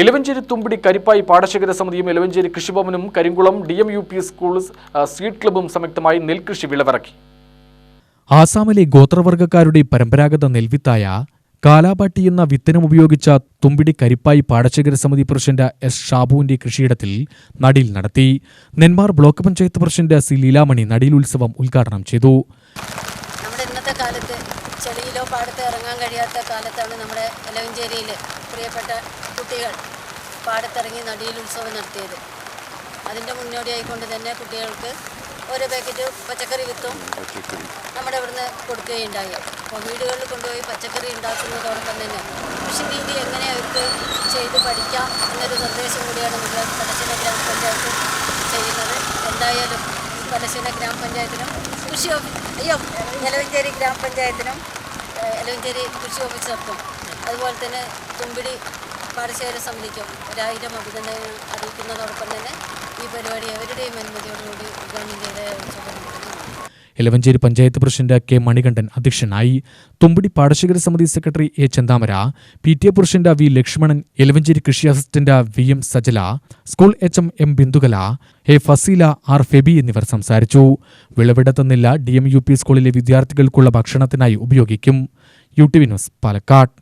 എലവഞ്ചേരി തുമ്പിടി കരിപ്പായി പാടശേഖര സമിതിയും Elavanchery കൃഷിഭവനും Karinkulam D M U P school seed ക്ലബും സംയുക്തമായി നെൽകൃഷി വിളവിറക്കി. ആസാമിലെ ഗോത്രവർഗക്കാരുടെ പരമ്പരാഗത നെൽവിത്തായ കാലാപാട്ടി എന്ന വിത്തനം ഉപയോഗിച്ച തുമ്പിടി കരിപ്പായി പാടശേഖര സമിതി പ്രസിഡന്റ് എസ് ഷാബുവിന്റെ കൃഷിയിടത്തിൽ നടീൽ നടത്തി. Nenmara block panchayat president C Leelamani നടീൽ ഉത്സവം ഉദ്ഘാടനം ചെയ്തു. നമ്മുടെ ഇന്നത്തെ കാലത്ത് ചെളിയിലോ പാടത്ത് ഇറങ്ങാൻ കഴിയാത്ത കാലത്താണ് നമ്മുടെ എലവഞ്ചേരിയിൽ പ്രിയപ്പെട്ട കുട്ടികൾ പാടത്തിറങ്ങി നടിയിൽ ഉത്സവം നടത്തിയത്. അതിന്റെ മുന്നോടിയായിക്കൊണ്ട് തന്നെ കുട്ടികൾക്ക് ഓരോ പാക്കറ്റ് പച്ചക്കറി വിത്തും നമ്മുടെ ഇവിടുന്ന് കൊടുക്കുകയുണ്ടായി. അപ്പോൾ വീടുകളിൽ കൊണ്ടുപോയി പച്ചക്കറി ഉണ്ടാക്കുന്നതോടൊപ്പം തന്നെ കൃഷി രീതി എങ്ങനെ അവർക്ക് ചെയ്ത് പഠിക്കാം എന്നൊരു നിർദ്ദേശം കൂടിയാണ് നമ്മുടെ പലശ്ശിന ഗ്രാമപഞ്ചായത്ത് ചെയ്യുന്നത്. എന്തായാലും പലശ്ശിന ഗ്രാമപഞ്ചായത്തിനും കൃഷി ഓഫീസ് അയ്യോ എലവഞ്ചേരി ഗ്രാമപഞ്ചായത്തിനും എലവഞ്ചേരി കൃഷി ഓഫീസർക്കും അതുപോലെ തന്നെ തുമ്പിടി പാടശേഖര സമിതിക്കും ഒരായിരം അഭിനന്ദനങ്ങൾ അറിയിക്കുന്നതോടൊപ്പം തന്നെ ഈ പരിപാടി അവരുടെയും അനുമതിയോടുകൂടി ഉദ്ഘാടനം ചെയ്ത് എലവഞ്ചേരി പഞ്ചായത്ത് പ്രസിഡന്റ് കെ മണികണ്ഠൻ അധ്യക്ഷനായി തുമ്പടി പാടശേഖര സമിതി secretary A Chanthamara P T A president V Lakshmanan Elavancheri കൃഷി assistant V M Sajala school H M M Bindukala A Faseela R Febi എന്നിവർ സംസാരിച്ചു. വിളവെടുത്തുന്നില്ല നെല്ല് ഡി എം യു പി സ്കൂളിലെ വിദ്യാർത്ഥികൾക്കുള്ള ഭക്ഷണത്തിനായി ഉപയോഗിക്കും. U T V news Palakkad.